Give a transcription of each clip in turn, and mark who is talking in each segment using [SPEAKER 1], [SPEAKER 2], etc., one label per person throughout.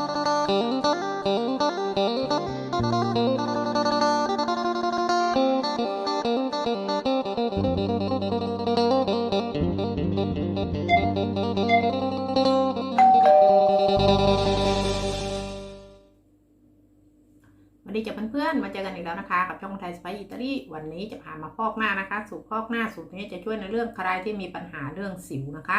[SPEAKER 1] วันนี้จะเพื่อนมาเจอกันอีกแล้วนะคะ กับช่องไทยสไปอิตาลีวันนี้จะพามาพอกหน้านะคะ สูตรพอกหน้าสูตรนี้จะช่วยในเรื่องใครที่มีปัญหาเรื่องสิวนะคะ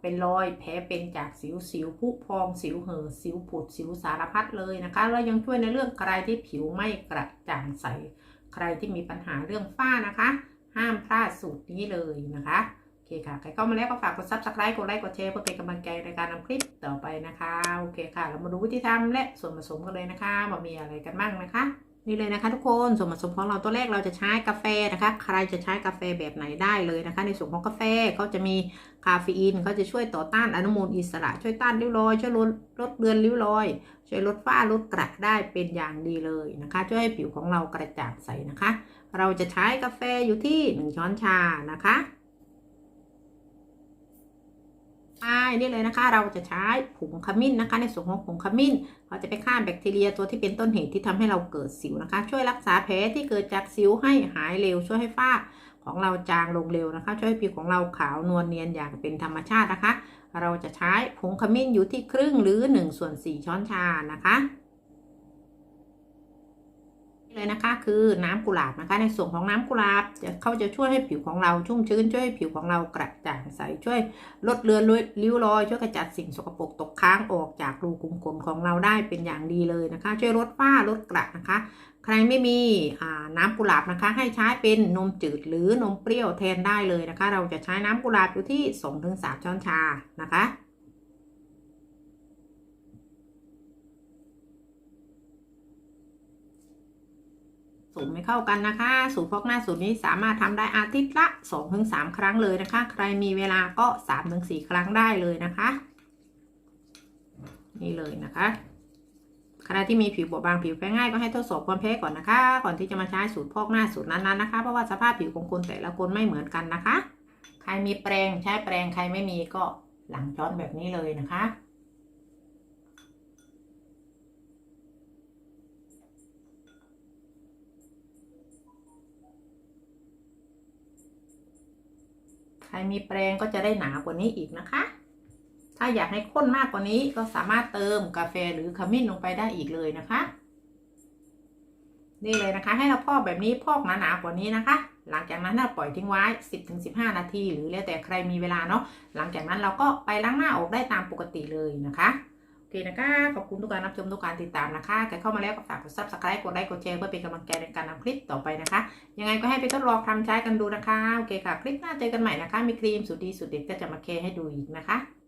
[SPEAKER 1] เป็นรอยแผลเป็นจากสิวสิวผุพองสิวเห่อสิวผุดสิวสารพัดเลยนะคะแล้วยังช่วยในเรื่องใครที่ผิวไม่กระจ่างใส ใครที่มีปัญหาเรื่องฝ้านะคะ ห้ามพลาดสูตรนี้เลยนะคะโอเคค่ะใครเข้ามาแล้วก็ฝากกด subscribe กดไลค์กดแชร์เพื่อเป็นกำลังใจในการทำคลิปต่อไปนะคะโอเคค่ะ เรามาดูวิธีทำและส่วนผสมกันเลยนะคะว่ามีอะไรกันบ้างนะคะ นี่เลยนะคะทุกคนส่วนผสมของเราตัวแรกเราจะใช้กาแฟนะคะ ใครจะใช้กาแฟแบบไหนได้เลยนะคะ ในส่วนของกาแฟเขาจะมีคาเฟอีนเขาจะช่วยต่อต้านอนุมูลอิสระ ช่วยต้านริ้วรอยช่วยลดลดเลือนริ้วรอย ช่วยลดฝ้าลดกระได้เป็นอย่างดีเลยนะคะ ช่วยให้ผิวของเรากระจ่างใสนะคะ เราจะใช้กาแฟอยู่ที่ 1 ช้อนชานะคะ ใช่นี่เลยนะคะ เราจะใช้ผงขมิ้นนะคะ ในส่วนของผงขมิ้นเขาจะไปฆ่าแบคทีเรียตัวที่เป็นต้นเหตุที่ทำให้เราเกิดสิวนะคะ ช่วยรักษาแผลที่เกิดจากสิวให้หายเร็ว ช่วยให้ฝ้าของเราจางลงเร็วนะคะ ช่วยให้ผิวของเราขาวนวลเนียนอย่างเป็นธรรมชาตินะคะ เราจะใช้ผงขมิ้นอยู่ที่ครึ่งหรือ1ส่วน4ช้อนชานะคะ เลยนะคะคือน้ำกุหลาบนะคะ ในส่วนของน้ำกุหลาบจะเขาจะช่วยให้ผิวของเราชุ่มชื้นช่วยให้ผิวของเรากระจ่างใสช่วยลดเลือนริ้วรอย ช่วยกระจัดสิ่งสกปรกตกค้างออกจากรูขุมขนของเราได้เป็นอย่างดีเลยนะคะ ช่วยลดฝ้าลดกระนะคะ ใครไม่มีน้ำกุหลาบนะคะ ให้ใช้เป็นนมจืดหรือนมเปรี้ยวแทนได้เลยนะคะ เราจะใช้น้ำกุหลาบอยู่ที่2-3ช้อนชานะคะ สูตรไม่เข้ากันนะคะ สูตรพอกหน้าสูตรนี้สามารถทำได้อาทิตย์ละ 2-3 ครั้งเลยนะคะ ใครมีเวลาก็ 3-4 ครั้งได้เลยนะคะ นี่เลยนะคะใครที่มีผิวบอบบางผิวแพ้ง่ายก็ให้ทดสอบความแพ้ก่อนนะคะ ก่อนที่จะมาใช้สูตรพอกหน้าสูตรนั้นๆนะคะ เพราะว่าสภาพผิวของคนแต่ละคนไม่เหมือนกันนะคะ ใครมีแปรงใช้แปรงใครไม่มีก็หลังช้อนแบบนี้เลยนะคะ ใครมีแปรงก็จะได้หนากว่านี้อีกนะคะ ถ้าอยากให้ข้นมากกว่านี้ก็สามารถเติมกาแฟหรือขมิ้นลงไปได้อีกเลยนะคะ นี่เลยนะคะ ให้เราพอกแบบนี้พอกหนาๆกว่านี้นะคะ หลังจากนั้นเราปล่อยทิ้งไว้ 10-15 นาที หรือแล้วแต่ใครมีเวลาเนาะหลังจากนั้นเราก็ไปล้างหน้าออกได้ตามปกติเลยนะคะ เคนะคะ ขอบคุณทุกการรับชมทุกการติดตามนะคะใครเข้ามาแล้วก็ฝากกด subscribe กดไลค์กดแชร์เพื่อเป็นกำลังใจในการทำคลิปต่อไปนะคะ ยังไงก็ให้ไปทดลองทำใช้กันดูนะคะ โอเคค่ะ คลิปหน้าเจอกันใหม่นะคะ มีครีมสุดดีสุดเด็ดก็จะมาแคร์ให้ดูอีกนะคะ